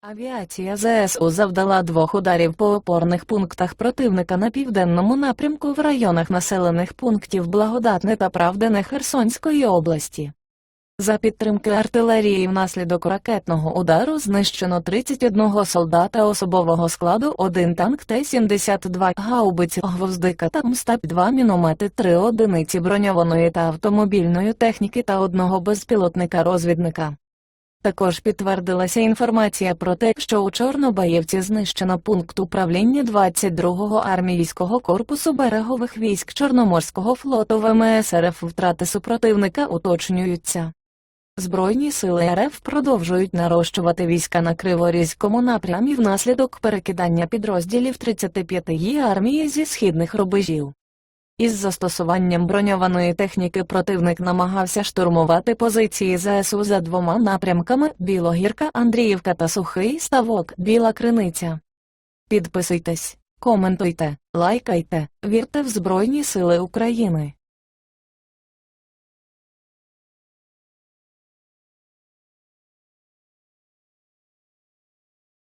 Авіація ЗСУ завдала двох ударів по опорних пунктах противника на південному напрямку в районах населених пунктів Благодатне та Правдене Херсонської області. За підтримки артилерії внаслідок ракетного удару знищено 31 солдата особового складу, один танк Т-72, гаубиці гвоздика та МСТАП-2 міномети, три одиниці броньованої та автомобільної техніки та одного безпілотника-розвідника. Також підтвердилася інформація про те, що у Чорнобаївці знищено пункт управління 22-го армійського корпусу берегових військ Чорноморського флоту ВМС РФ втрати супротивника уточнюються. Збройні сили РФ продовжують нарощувати війська на Криворізькому напрямі внаслідок перекидання підрозділів 35-ї армії зі східних рубежів. Із застосуванням броньованої техніки противник намагався штурмувати позиції ЗСУ за двома напрямками Білогірка, Андріївка та Сухий Ставок, Біла Криниця. Підписуйтесь, коментуйте, лайкайте, вірте в Збройні Сили України.